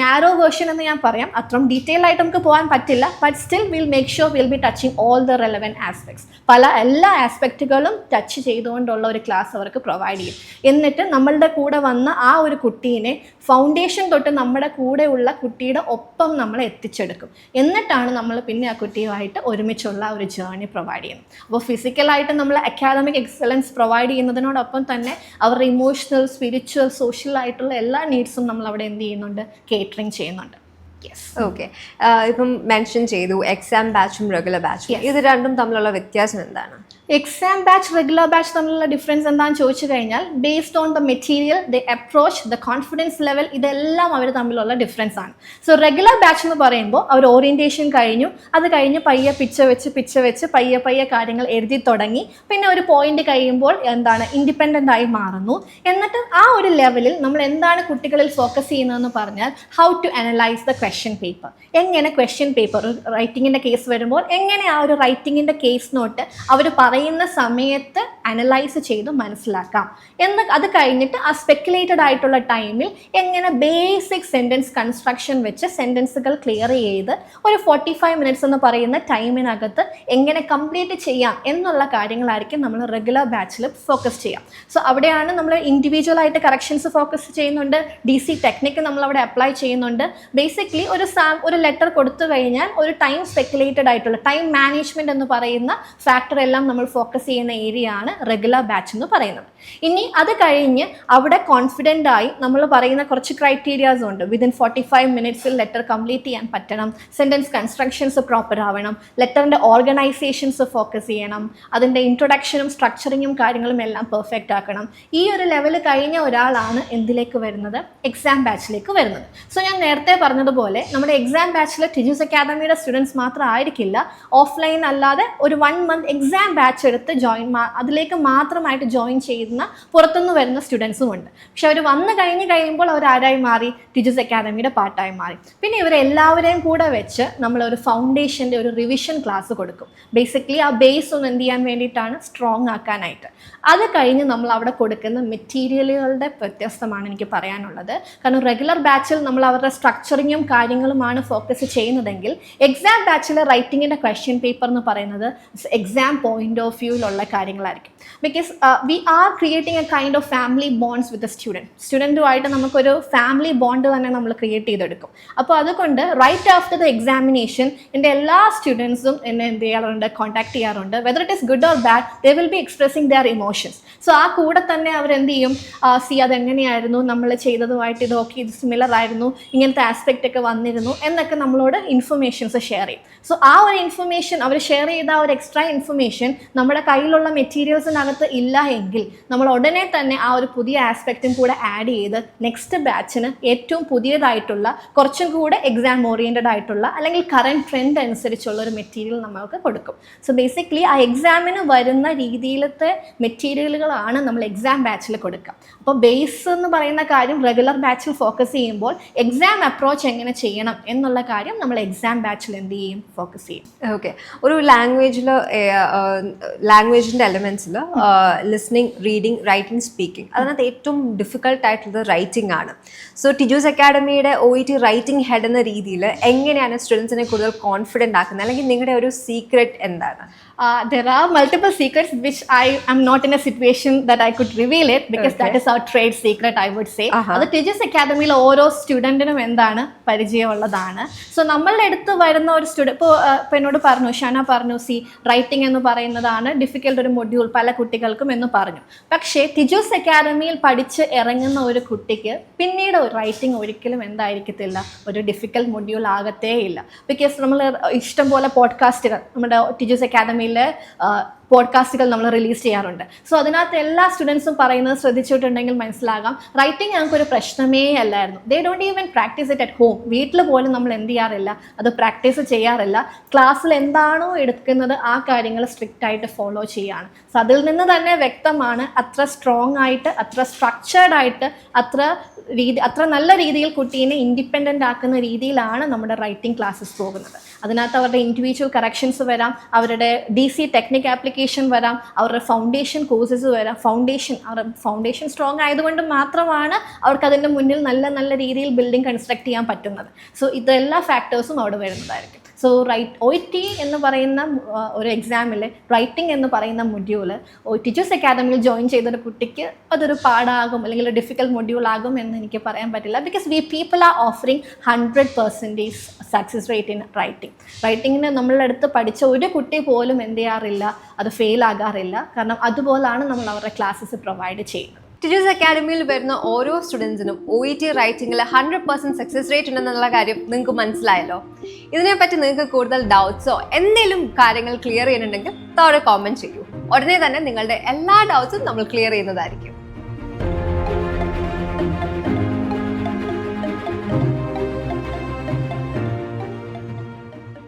നാരോ വേർഷൻ എന്ന് ഞാൻ പറയാം. അത്രയും ഡീറ്റെയിൽ ആയിട്ട് നമുക്ക് പോകാൻ പറ്റില്ല. But still will make sure will be touching all the relevant aspects പല എല്ലാ ആസ്പെക്റ്റുകളും ടച്ച് ചെയ്തുകൊണ്ടുള്ള ഒരു ക്ലാസ് അവർക്ക് പ്രൊവൈഡ് ചെയ്യും. എന്നിട്ട് നമ്മളുടെ കൂടെ വന്ന ആ ഒരു കുട്ടീനെ ഫൗണ്ടേഷൻ തൊട്ട് നമ്മുടെ കൂടെയുള്ള കുട്ടിയുടെ ഒപ്പം നമ്മൾ എത്തിച്ചെടുക്കും. എന്നിട്ടാണ് നമ്മൾ പിന്നെ ആ കുട്ടിയുമായിട്ട് ഒരുമിച്ചുള്ള ഒരു ജേർണി പ്രൊവൈഡ് ചെയ്യുന്നു അപ്പോൾ ഫിസിക്കലായിട്ട് നമ്മൾ അക്കാദമിക് എക്സലൻസ് പ്രൊവൈഡ് ചെയ്യുന്നതിനോടൊപ്പം തന്നെ അവരുടെ ഇമോഷണൽ സ്പിരിച്വൽ സോഷ്യൽ ആയിട്ടുള്ള എല്ലാ നീഡ്സും നമ്മൾ അവിടെ എന്ത് ചെയ്യുന്നുണ്ട്? കേറ്ററിങ് ചെയ്യുന്നുണ്ട്. യെസ്
ഓക്കെ ഇപ്പം മെൻഷൻ ചെയ്തു എക്സാം ബാച്ചും റെഗുലർ ബാച്ചും ഇത് രണ്ടും തമ്മിലുള്ള വ്യത്യാസം എന്താണ്?
എക്സാം ബാച്ച് റെഗുലർ ബാച്ച് തമ്മിലുള്ള ഡിഫറൻസ് എന്താണെന്ന് ചോദിച്ചു കഴിഞ്ഞാൽ based on the material the approach the confidence level ഇതെല്ലാം അവർ തമ്മിലുള്ള ഡിഫറൻസ് ആണ്. സോ റെഗുലർ ബാച്ച് എന്ന് പറയുമ്പോൾ അവർ ഓറിയന്റേഷൻ കഴിഞ്ഞു. അത് കഴിഞ്ഞ് പയ്യെ പിച്ച വെച്ച് പിച്ച വെച്ച് പയ്യെ പയ്യെ കാര്യങ്ങൾ എഴുതി തുടങ്ങി. പിന്നെ ഒരു പോയിന്റ് കഴിയുമ്പോൾ എന്താണ് ഇൻഡിപെൻഡന്റ് ആയി മാറുന്നു. എന്നിട്ട് ആ ഒരു ലെവലിൽ നമ്മൾ എന്താണ് കുട്ടികളിൽ ഫോക്കസ് ചെയ്യുന്നതെന്ന് പറഞ്ഞാൽ how to analyse the question paper എങ്ങനെ ക്വസ്റ്റ്യൻ പേപ്പർ റൈറ്റിങ്ങിന്റെ കേസ് വരുമ്പോൾ എങ്ങനെ ആ ഒരു റൈറ്റിങ്ങിന്റെ കേസ് നോട്ട് അവർ പറയുന്ന സമയത്ത് അനലൈസ് ചെയ്ത് മനസ്സിലാക്കാം. എന്ന് അത് കഴിഞ്ഞിട്ട് ആ സ്പെക്കുലേറ്റഡ് ആയിട്ടുള്ള ടൈമിൽ എങ്ങനെ ബേസിക് സെന്റൻസ് കൺസ്ട്രക്ഷൻ വെച്ച് സെന്റൻസുകൾ ക്ലിയർ ചെയ്ത് ഒരു ഫോർട്ടി ഫൈവ് മിനിറ്റ്സ് എന്ന് പറയുന്ന ടൈമിനകത്ത് എങ്ങനെ കംപ്ലീറ്റ് ചെയ്യാം എന്നുള്ള കാര്യങ്ങളായിരിക്കും നമ്മൾ റെഗുലർ ബാച്ചിൽ ഫോക്കസ് ചെയ്യാം. സോ അവിടെയാണ് നമ്മൾ ഇൻഡിവിജ്വൽ ആയിട്ട് കറക്ഷൻസ് ഫോക്കസ് ചെയ്യുന്നുണ്ട്. ഡി സി ടെക്നിക്ക് നമ്മൾ അവിടെ അപ്ലൈ ചെയ്യുന്നുണ്ട്. ബേസിക്കലി ഒരു സാം ഒരു ലെറ്റർ കൊടുത്തു കഴിഞ്ഞാൽ ഒരു ടൈം സ്പെക്കുലേറ്റഡ് ആയിട്ടുള്ള ടൈം മാനേജ്മെന്റ് എന്ന് പറയുന്ന ഫാക്ടർ എല്ലാം നമ്മൾ ഫോക്കസ് ചെയ്യുന്ന ഏരിയ ആണ് റെഗുലർ ബാച്ച് എന്ന് പറയുന്നത്. ഇനി അത് കഴിഞ്ഞ് അവിടെ കോൺഫിഡന്റ് ആയി നമ്മൾ പറയുന്ന കുറച്ച് ക്രൈറ്റീരിയാസ് ഉണ്ട്. വിതിൻ ഫോർട്ടി ഫൈവ് മിനിറ്റ്സിൽ ലെറ്റർ കംപ്ലീറ്റ് ചെയ്യാൻ പറ്റണം. സെന്റൻസ് കൺസ്ട്രക്ഷൻസ് പ്രോപ്പർ ആവണം. ലെറ്ററിന്റെ ഓർഗനൈസേഷൻസ് ഫോക്കസ് ചെയ്യണം. അതിന്റെ ഇൻട്രൊഡക്ഷനും സ്ട്രക്ചറിങ്ങും കാര്യങ്ങളും എല്ലാം പെർഫെക്റ്റ് ആക്കണം. ഈ ഒരു ലെവൽ കഴിഞ്ഞ ഒരാളാണ് എന്തിലേക്ക് വരുന്നത്? എക്സാം ബാച്ചിലേക്ക് വരുന്നത്. സോ ഞാൻ നേരത്തെ പറഞ്ഞതുപോലെ നമ്മുടെ എക്സാം ബാച്ചിൽ ടിജൂസ് അക്കാദമിയുടെ സ്റ്റുഡൻസ് മാത്രം ആയിരിക്കില്ല. ഓഫ്ലൈൻ അല്ലാതെ ഒരു വൺ മന്ത് എക്സാം ബാച്ച് എടുത്ത് ജോയിൻ അതിലേക്ക് മാത്രമായിട്ട് ജോയിൻ ചെയ്യുന്ന പുറത്തുനിന്ന് വരുന്ന സ്റ്റുഡൻസും ഉണ്ട്. പക്ഷെ അവർ വന്നു കഴിഞ്ഞ് കഴിയുമ്പോൾ അവർ ആരായി മാറി? ടീച്ചേഴ്സ് അക്കാദമിയുടെ പാർട്ടായി മാറി. പിന്നെ ഇവരെല്ലാവരെയും കൂടെ വെച്ച് നമ്മൾ ഒരു ഫൗണ്ടേഷന്റെ ഒരു റിവിഷൻ ക്ലാസ് കൊടുക്കും. ബേസിക്കലി ആ ബേസ് ഒന്ന് എന്ത് ചെയ്യാൻ വേണ്ടിയിട്ടാണ്? സ്ട്രോങ് ആക്കാനായിട്ട്. അത് കഴിഞ്ഞ് നമ്മൾ അവിടെ കൊടുക്കുന്ന മെറ്റീരിയലുകളുടെ വ്യത്യസ്തമാണ് എനിക്ക് പറയാനുള്ളത്. കാരണം റെഗുലർ ബാച്ചിൽ നമ്മൾ അവരുടെ സ്ട്രക്ചറിങ്ങും കാര്യങ്ങളുമാണ് ഫോക്കസ് ചെയ്യുന്നതെങ്കിൽ എക്സാം ബാച്ചിലെ റൈറ്റിങ്ങിന്റെ ക്വസ്റ്റ്യൻ പേപ്പർ എന്ന് പറയുന്നത് എക്സാം പോയിന്റ് ഓഫ് വ്യൂവിലുള്ള കാര്യങ്ങളായിരിക്കും. Because we are creating a kind of family bonds with student സ്റ്റുഡന്റുമായിട്ട് നമുക്കൊരു ഫാമിലി ബോണ്ട് തന്നെ നമ്മൾ ക്രിയേറ്റ് ചെയ്തെടുക്കും. അപ്പോൾ അതുകൊണ്ട് റൈറ്റ് ആഫ്റ്റർ ദ എക്സാമിനേഷൻ എന്റെ എല്ലാ സ്റ്റുഡൻസും എന്നെ എന്ത് ചെയ്യാറുണ്ട്? കോൺടാക്ട് ചെയ്യാറുണ്ട്. Whether it is good or bad they will be expressing their emotions so ആ കൂടെ തന്നെ അവരെന്ത് ചെയ്യും? സി അതെങ്ങനെയായിരുന്നു? നമ്മൾ ചെയ്തതുമായിട്ട് ഇത് ഓക്കെ ഇത് സിമിലർ ആയിരുന്നു. ഇങ്ങനത്തെ ആസ്പെക്റ്റ് ഒക്കെ വന്നിരുന്നു. എന്നൊക്കെ നമ്മളോട് ഇൻഫർമേഷൻസ് ഷെയർ ചെയ്യും. സോ ആ ഒരു ഇൻഫർമേഷൻ അവർ ഷെയർ ചെയ്ത ആ ഒരു എക്സ്ട്രാ ഇൻഫർമേഷൻ നമ്മുടെ കയ്യിലുള്ള മെറ്റീരിയൽസിനകത്ത് ഇല്ല എങ്കിൽ നമ്മൾ ഉടനെ തന്നെ ആ ഒരു പുതിയ ആസ്പെക്റ്റും കൂടെ ആഡ് ചെയ്ത് നെക്സ്റ്റ് ബാച്ചിന് ഏറ്റവും പുതിയതായിട്ടുള്ള കുറച്ചും കൂടെ എക്സാം ഓറിയന്റഡ് ആയിട്ടുള്ള അല്ലെങ്കിൽ കറണ്ട് ട്രെൻഡ് അനുസരിച്ചുള്ള ഒരു മെറ്റീരിയൽ നമ്മൾക്ക് കൊടുക്കും. സോ ബേസിക്കലി ആ എക്സാമിന് വരുന്ന രീതിയിലത്തെ മെറ്റീരിയലുകളാണ് നമ്മൾ എക്സാം ബാച്ചിൽ കൊടുക്കുക അപ്പോൾ ബേസ് എന്ന് പറയുന്ന കാര്യം റെഗുലർ ബാച്ചിൽ ഫോക്കസ് ചെയ്യുമ്പോൾ എക്സാം അപ്രോച്ച് എങ്ങനെ ചെയ്യണം എന്നുള്ള കാര്യം നമ്മൾ എക്സാം ബാച്ചിൽ എന്ത് ചെയ്യും? ഫോക്കസ് ചെയ്യും.
ഓക്കെ ഒരു ലാംഗ്വേജിൽ ലാംഗ്വേജിന്റെ എലമെൻസിൽ ലിസ്ണിംഗ് റീഡിങ് റൈറ്റിംഗ് സ്പീക്കിംഗ് അതിനകത്ത് ഏറ്റവും ഡിഫിക്കൽട്ട് ആയിട്ടുള്ളത് റൈറ്റിംഗ് ആണ്. So Tiju's അക്കാഡമിയുടെ O E T writing head എന്ന രീതിയിൽ എങ്ങനെയാണ് സ്റ്റുഡൻസിനെ കൂടുതൽ കോൺഫിഡന്റ് ആക്കുന്നത്? അല്ലെങ്കിൽ നിങ്ങളുടെ ഒരു സീക്രട്ട് എന്താണ്?
Uh, there multiple multiple secrets which I am not in a situation that I could reveal it because that is our trade secret, I would say.
Uh-huh.
അത് ടീച്ചേഴ്സ് അക്കാദമിയിൽ ഓരോ സ്റ്റുഡന്റിനും എന്താണ് പരിചയമുള്ളതാണ്. സോ നമ്മളുടെ അടുത്ത് വരുന്ന ഒരു സ്റ്റുഡൻ ഇപ്പോൾ ഇപ്പോൾ എന്നോട് പറഞ്ഞു ഷാന പറഞ്ഞു സി റൈറ്റിംഗ് എന്ന് പറയുന്നതാണ് ഡിഫിക്കൽട്ട് ഒരു മൊഡ്യൂൾ പല കുട്ടികൾക്കും എന്ന് പറഞ്ഞു. പക്ഷേ തിജോസ് അക്കാദമിയിൽ പഠിച്ച് ഇറങ്ങുന്ന ഒരു കുട്ടിക്ക് പിന്നീട് റൈറ്റിംഗ് ഒരിക്കലും എന്തായിരിക്കത്തില്ല. ഒരു ഡിഫിക്കൽട്ട് മൊഡ്യൂൾ ആകത്തേ ഇല്ല ബിക്കോസ് നമ്മൾ ഇഷ്ടം പോലെ പോഡ്കാസ്റ്റുകൾ നമ്മുടെ ടിജോസ് അക്കാദമിയിലെ പോഡ്കാസ്റ്റുകൾ നമ്മൾ റിലീസ് ചെയ്യാറുണ്ട്. സോ അതിനകത്ത് എല്ലാ സ്റ്റുഡൻസും പറയുന്നത് ശ്രദ്ധിച്ചിട്ടുണ്ടെങ്കിൽ മനസ്സിലാകാം. റൈറ്റിംഗ് ഞങ്ങൾക്കൊരു പ്രശ്നമേ അല്ലായിരുന്നു. They don't even practice it at home വീട്ടിൽ പോലും നമ്മൾ എന്ത് ചെയ്യാറില്ല. അത് പ്രാക്ടീസ് ചെയ്യാറില്ല. ക്ലാസ്സിൽ എന്താണോ എടുക്കുന്നത് ആ കാര്യങ്ങൾ സ്ട്രിക്റ്റ് ആയിട്ട് ഫോളോ ചെയ്യാണ്. സോ അതിൽ നിന്ന് തന്നെ വ്യക്തമാണ് അത്ര സ്ട്രോങ് ആയിട്ട് അത്ര സ്ട്രക്ചേർഡ് ആയിട്ട് അത്ര രീതി അത്ര നല്ല രീതിയിൽ കുട്ടീനെ ഇൻഡിപെൻഡന്റ് ആക്കുന്ന രീതിയിലാണ് നമ്മുടെ റൈറ്റിംഗ് ക്ലാസ്സസ് പോകുന്നത്. അതിനകത്ത് അവരുടെ ഇൻഡിവിജ്വൽ കറക്ഷൻസ് വരാം അവരുടെ ഡി സി ടെക്നിക് ആപ്ലിക്കേഷൻ വരാം അവരുടെ ഫൗണ്ടേഷൻ കോഴ്സസ് വരാം. ഫൗണ്ടേഷൻ അവരുടെ ഫൗണ്ടേഷൻ സ്ട്രോങ് ആയതുകൊണ്ട് മാത്രമാണ് അവർക്ക് അതിന്റെ മുന്നിൽ നല്ല നല്ല രീതിയിൽ ബിൽഡിംഗ് കൺസ്ട്രക്ട് ചെയ്യാൻ പറ്റുന്നത്. സോ ഇതെല്ലാ ഫാക്ടേഴ്സും അവിടെ വരുന്നതായിരിക്കും. സോ റൈറ്റ് ഒ ടി എന്ന് പറയുന്ന ഒരു എക്സാമിൽ റൈറ്റിംഗ് എന്ന് പറയുന്ന മൊഡ്യൂൾ ഒ ടീച്ചേഴ്സ് അക്കാദമിയിൽ ജോയിൻ ചെയ്തൊരു കുട്ടിക്ക് അതൊരു പാടാകും അല്ലെങ്കിൽ ഒരു ഡിഫിക്കൽട്ട് മൊഡ്യൂൾ ആകും എന്ന് എനിക്ക് പറയാൻ പറ്റില്ല. Because we people are offering hundred percentage success rate in writing റൈറ്റിങ്ങിന് നമ്മളുടെ അടുത്ത് പഠിച്ച ഒരു കുട്ടി പോലും എന്ത് ചെയ്യാറില്ല അത് ഫെയിൽ ആകാറില്ല. കാരണം അതുപോലാണ് നമ്മൾ അവരുടെ ക്ലാസ്സസ് പ്രൊവൈഡ് ചെയ്യുന്നത്.
ടീച്ചേഴ്സ് അക്കാഡമിയിൽ വരുന്ന ഓരോ സ്റ്റുഡൻസിനും ഒ ഇ ടി റൈറ്റിംഗിൽ ഹൺഡ്രഡ് പെർസെന്റ് സക്സസ് റേറ്റ് ഉണ്ടെന്നുള്ള കാര്യം നിങ്ങൾക്ക് മനസ്സിലായല്ലോ. ഇതിനെപ്പറ്റി നിങ്ങൾക്ക് കൂടുതൽ ഡൗട്ട്സോ എന്തെങ്കിലും കാര്യങ്ങൾ ക്ലിയർ ചെയ്യുന്നുണ്ടെങ്കിൽ താഴെ കോമെന്റ് ചെയ്യൂ. ഉടനെ തന്നെ നിങ്ങളുടെ എല്ലാ ഡൗട്ട്സും നമ്മൾ ക്ലിയർ ചെയ്യുന്നതായിരിക്കും.